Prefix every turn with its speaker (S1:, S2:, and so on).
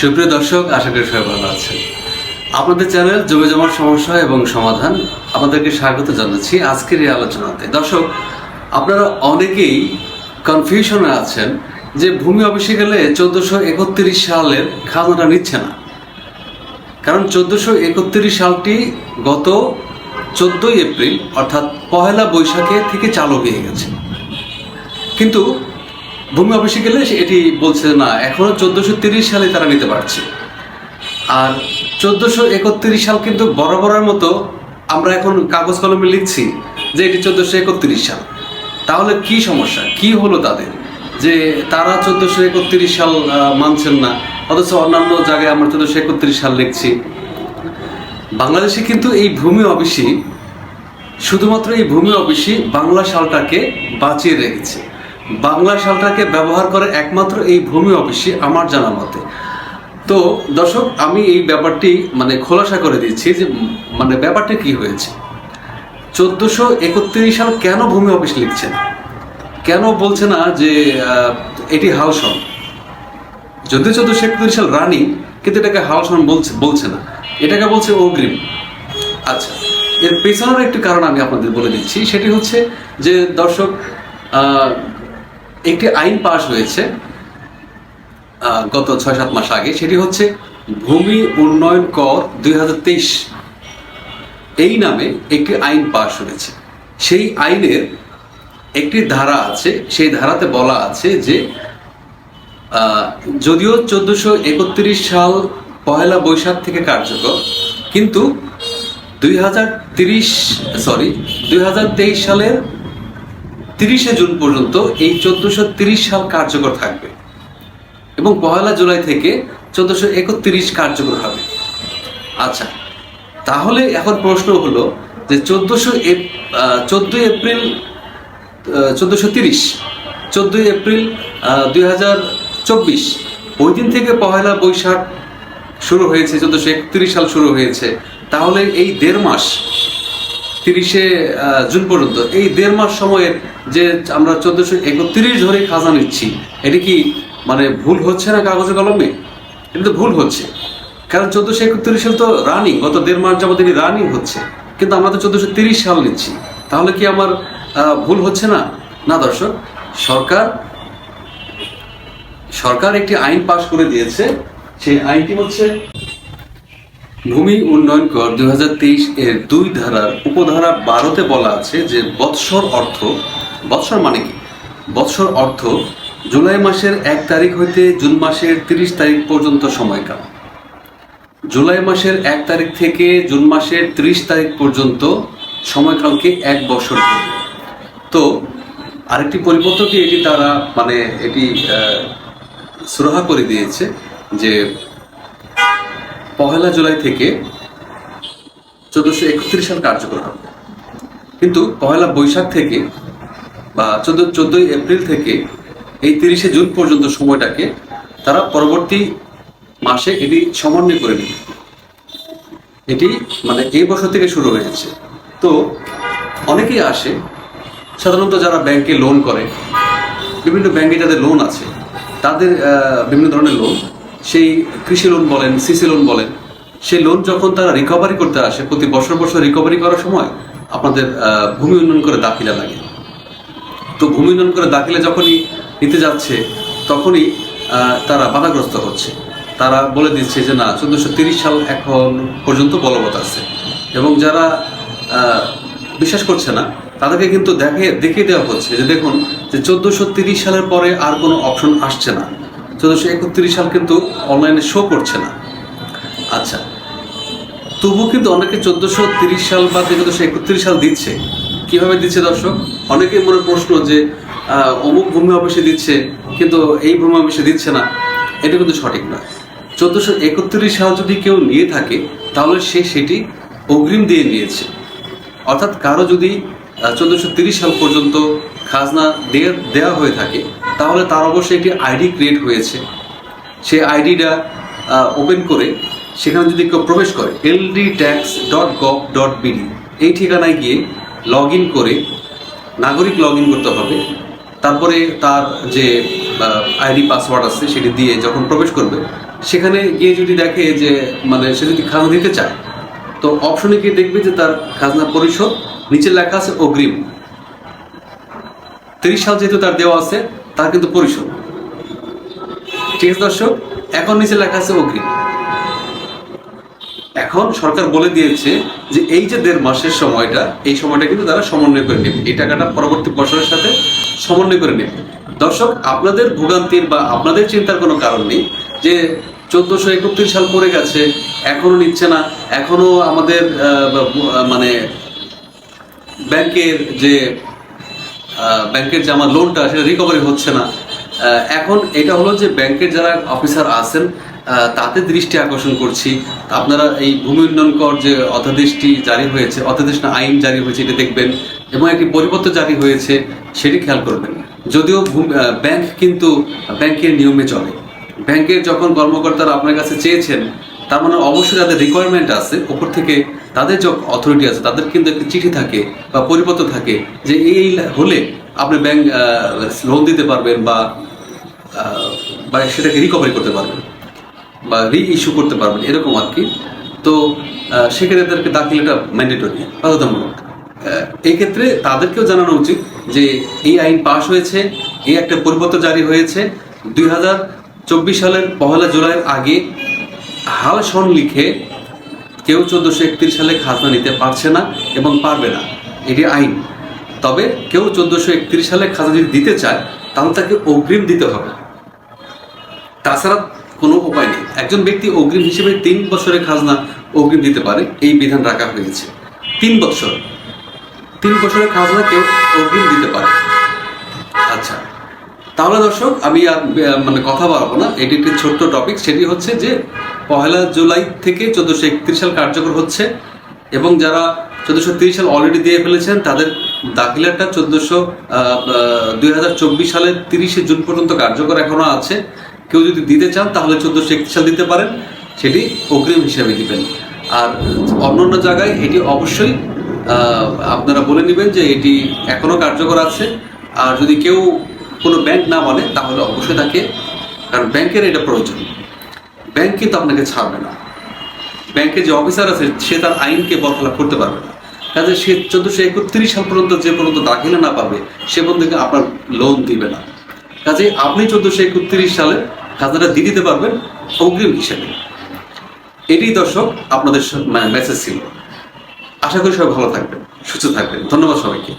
S1: সুপ্রিয় দর্শক, আশা করি সবাই ভালো আছেন। আপনাদের চ্যানেল জমে জমার সমস্যা এবং সমাধান আপনাদেরকে স্বাগত জানাচ্ছি আজকের এই আলোচনাতে। দর্শক, আপনারা অনেকেই কনফিউশনে আছেন যে ভূমি অফিসে গেলে চোদ্দোশো একত্রিশ সালের খাজনাটা নিচ্ছে না। কারণ চোদ্দোশো একত্রিশ সালটি গত চোদ্দোই এপ্রিল, অর্থাৎ পহেলা বৈশাখে থেকে চালু হয়ে গেছে। কিন্তু ভূমি অফিসে গেলে এটি বলছে না, এখনও চোদ্দোশো তিরিশ সালে তারা নিতে পারছে। আর চোদ্দোশো একত্রিশ সাল কিন্তু বরাবরের মতো আমরা এখন কাগজ কলমে লিখছি যে এটি চোদ্দোশো একত্রিশ সাল। তাহলে কি সমস্যা? কি হলো তাদের? যে তারা চোদ্দোশো একত্রিশ সাল মানছেন না, অথচ অন্যান্য জায়গায় আমরা চোদ্দোশো একত্রিশ সাল লিখছি। বাংলাদেশে কিন্তু এই ভূমি অফিসই, শুধুমাত্র এই ভূমি অফিসই বাংলা সালটাকে বাঁচিয়ে রেখেছে। বাংলা সালটাকে ব্যবহার করে একমাত্র এই ভূমি অফিসে আমার জানা মতে। তো দর্শক, আমি এই ব্যাপারটি মানে খোলাসা করে দিচ্ছি যে মানে ব্যাপারটা কি হয়েছে। চোদ্দোশো একত্রিশ সাল কেন ভূমি অফিস লিখছে কেন বলছে না যে এটি হাউসন যদিও চোদ্দোশো একত্রিশ সাল রানিং, কিন্তু এটাকে হাউসন বলছে বলছে না। এটাকে বলছে অগ্রিম। আচ্ছা এর পেছনের একটি কারণ আমি আপনাদের বলে দিচ্ছি। সেটি হচ্ছে যে দর্শক একটি আইন পাশ হয়েছে গত ছয় সাত মাস আগে। সেটি হচ্ছে ভূমি উন্নয়ন কর দুই হাজার তেইশ। এই নামে একটি আইন পাশ হয়েছে। সেই আইনের একটি ধারা আছে, সেই ধারাতে বলা আছে যে যদিও চোদ্দশো একত্রিশ সাল পহেলা বৈশাখ থেকে কার্যকর, কিন্তু দুই সরি দুই হাজার তেইশ সালের তিরিশে জুন পর্যন্ত এই চোদ্দশো তিরিশ সাল কার্যকর থাকবে এবং পহেলা জুলাই থেকে চোদ্দশো একত্রিশ কার্যকর হবে। আচ্ছা তাহলে এখন প্রশ্ন হলো যে চোদ্দশো চোদ্দোই এপ্রিল চোদ্দোশো তিরিশ, চোদ্দোই এপ্রিল দুই হাজার চব্বিশ, ওই দিন থেকে পহেলা বৈশাখ শুরু হয়েছে, চোদ্দোশো একত্রিশ সাল শুরু হয়েছে। তাহলে এই দেড় মাস তিরিশে জুন পর্যন্ত। এই দেড় মাস সময়ের যে আমরা চোদ্দোশো একত্রিশ ধরে খাজা নিচ্ছি, এটি কি মানে ভুল হচ্ছে না কাগজে কলমে? এটা তো ভুল হচ্ছে। কারণ চোদ্দোশো একত্রিশ তো রানিং গত দেড় মাস যাবত এটি রানিং হচ্ছে। কিন্তু আমরা তো চোদ্দোশো তিরিশ সাল নিচ্ছি। তাহলে কি আমার ভুল হচ্ছে না? না দর্শক, সরকার সরকার একটি আইন পাশ করে দিয়েছে। সেই আইনটি হচ্ছে ভূমি উন্নয়ন কর দুই হাজার তেইশ এর দুই ধারার উপধারা বারোতে বলা আছে যে বৎসর অর্থ, বৎসর মানে কি? বৎসর অর্থ জুলাই মাসের এক তারিখ হইতে জুন মাসের তিরিশ তারিখ পর্যন্ত সময়কাল। জুলাই মাসের এক তারিখ থেকে জুন মাসের ত্রিশ তারিখ পর্যন্ত সময়কালকে এক বছর তো আরেকটি পরিবর্তনকে এটি তারা মানে এটি সুরাহা করে দিয়েছে যে পহেলা জুলাই থেকে চোদ্দশো একত্রিশ সাল কার্যকর হবে। কিন্তু পহেলা বৈশাখ থেকে বা চোদ্দ, চোদ্দোই এপ্রিল থেকে এই তিরিশে জুন পর্যন্ত সময়টাকে তারা পরবর্তী মাসে এটি সমন্বয় করে নেবে। এটি মানে এই বছর থেকে শুরু হয়েছে তো অনেকেই আসে, সাধারণত যারা ব্যাংকে লোন করে, বিভিন্ন ব্যাংকে যাদের লোন আছে, তাদের বিভিন্ন ধরনের লোন সেই কৃষি লোন বলেন সিসি লোন বলেন, সেই লোন যখন তারা রিকভারি করতে আসে, প্রতি বছর বছর রিকভারি করার সময় আপনাদের ভূমি উন্নয়ন করে দাখিলা লাগে। তো ভূমি উন্নয়ন করে দাখিলে যখনই নিতে যাচ্ছে, তখনই তারা বাধাগ্রস্ত হচ্ছে। তারা বলে দিচ্ছে যে, না, চোদ্দোশো তিরিশ সাল এখন পর্যন্ত বলবৎ আছে। এবং যারা বিশ্বাস করছে না, তাদেরকে কিন্তু দেখে, দেখিয়ে দেওয়া হচ্ছে যে, দেখুন, যে চোদ্দোশো তিরিশ সালের পরে আর কোনো অপশন আসছে না। চোদ্দোশো একত্রিশ সাল কিন্তু অনলাইনে শো করছে না। আচ্ছা তবু কিন্তু অনেকে চোদ্দশো তিরিশ সাল বা চোদ্দশো একত্রিশ সাল দিচ্ছে, কীভাবে দিচ্ছে দর্শক? অনেকের মনে প্রশ্ন যে অমুক ভূমি অফিসে দিচ্ছে, কিন্তু এই ভূমি অফিসে দিচ্ছে না। এটা কিন্তু সঠিক নয় চোদ্দশো একত্রিশ সাল যদি কেউ নিয়ে থাকে, তাহলে সে সেটি অগ্রিম দিয়ে নিয়েছে। অর্থাৎ কারও যদি চোদ্দশো তিরিশ সাল পর্যন্ত খাজনা দেওয়া হয়ে থাকে তাহলে তার অবশ্যই একটি আইডি ক্রিয়েট হয়েছে। সেই আইডিটা ওপেন করে সেখানে যদি কেউ প্রবেশ করে LD tax dot gov dot BD এই ঠিকানায় গিয়ে লগ ইন করে নাগরিক লগ ইন করতে হবে। তারপরে তার যে আইডি পাসওয়ার্ড আছে সেটি দিয়ে যখন প্রবেশ করবে, সেখানে গিয়ে যদি দেখে যে মানে সে যদি খাজনা দিতে চায়, তো অপশনে গিয়ে দেখবে যে তার খাজনা পরিশোধ, নিচে লেখা আছে অগ্রিম। তিরিশ সাল যেহেতু তার দেওয়া আছে তার কিন্তু পরিশোধ। ঠিক আছে দর্শক? এখন নিচে লেখা আছে অগ্রিম। এখন সরকার বলে দিয়েছে যে এই যে দেড় মাসের সময়টা, এই সময়টা কিন্তু তারা সমন্বয় করে নেবে। এই টাকাটা পরবর্তী বছরের সাথে সমন্বয় করে নেবে। দর্শক, আপনাদের ভোগান্তির বা আপনাদের চিন্তার কোনো কারণ নেই যে চোদ্দশো একত্রিশ সাল পড়ে গেছে এখনও নিচ্ছে না এখনও আমাদের মানে ব্যাংকের যে ব্যাংকের যে আমার লোনটা সেটা রিকভারি হচ্ছে না। এখন এটা হলো যে ব্যাংকের যারা অফিসার আছেন তাতে দৃষ্টি আকর্ষণ করছি। আপনারা এই ভূমি উন্নয়ন কর যে অধ্যাদেশটি জারি হয়েছে, অধ্যাদেশ না, আইন জারি হয়েছে, এটা দেখবেন। এবং একটি পরিপত্র জারি হয়েছে, সেটি খেয়াল করবেন। যদিও ব্যাংক কিন্তু ব্যাংকের নিয়মে চলে। ব্যাংকের যখন কর্মকর্তারা আপনার কাছে চেয়েছেন, তার মানে অবশ্যই তাদের রিকোয়ারমেন্ট আছে। ওপর থেকে তাদের যে অথরিটি আছে, তাদের কিন্তু একটি চিঠি থাকে বা পরিপত্র থাকে যে এই হলে আপনি ব্যাংক লোন দিতে পারবেন বা বা সেটাকে রিকভারি করতে পারবেন বা রি ইস্যু করতে পারবেন, এরকম আর কি। তো সেক্ষেত্রে তাদেরকে দাখিলাটা ম্যান্ডেটরি বাধ্যতামূলক। এই ক্ষেত্রে তাদেরকেও জানানো উচিত যে এই আইন পাশ হয়েছে, এই একটা পরিপত্র জারি হয়েছে। দুই হাজার চব্বিশ সালের পহেলা জুলাইয়ের আগে হাল সন লিখে কেউ চোদ্দশো একত্রিশ সালে খাজনা নিতে পারছে না এবং পারবে না। এটি আইন। তবে কেউ চোদ্দশো একত্রিশ সালে খাজনা যদি দিতে চায়, তাহলে তাকে অগ্রিম দিতে হবে। তাছাড়া কোনো উপায় নেই। একজন ব্যক্তি অগ্রিম হিসেবে তিন বছরের খাজনা অগ্রিম দিতে পারে, এই বিধান রাখা হয়েছে। তিন বছর। তিন বছরের খাজনা কেউ অগ্রিম দিতে পারে। আচ্ছা। তাহলে দর্শক, আমি আর মানে কথা বাড়াবো না। এটি একটি ছোট্ট টপিক সেটি হচ্ছে যে পহেলা জুলাই থেকে চোদ্দশো একত্রিশ সাল কার্যকর হচ্ছে এবং যারা চোদ্দশো তিরিশ সাল অলরেডি দিয়ে ফেলেছেন, তাদের দাখিলাটা চোদ্দশো দুই হাজার চব্বিশ সালের তিরিশে জুন পর্যন্ত কার্যকর এখনও আছে। কেউ যদি দিতে চান, তাহলে চোদ্দশো একত্রিশ সাল দিতে পারেন। সেটি অগ্রিম হিসাবে দিবেন। আর অন্যান্য জায়গায় এটি অবশ্যই আপনারা বলে নেবেন যে এটি এখনও কার্যকর আছে। আর যদি কেউ কোনো ব্যাংক না বলে, তাহলে অবশ্যই তাকে, কারণ ব্যাংকের এটা প্রয়োজন। ব্যাংক কিন্তু আপনাকে ছাড়বে না। ব্যাংকে যে অফিসার আছে, সে তার আইনকে বরখলাপ করতে পারবে না। কাজে সে চোদ্দশো একত্রিশ সাল পর্যন্ত যে পর্যন্ত দাখিলা না পাবে সে পর্যন্ত আপনার লোন দিবে না। কাজে আপনি চোদ্দশো একত্রিশ সালে খাজনাটা দিয়ে দিতে পারবেন অগ্রিম হিসেবে। এটাই দর্শক আপনাদের মেসেজ ছিল। আশা করি সবাই ভালো থাকবেন, সুস্থ থাকবেন। ধন্যবাদ সবাইকে।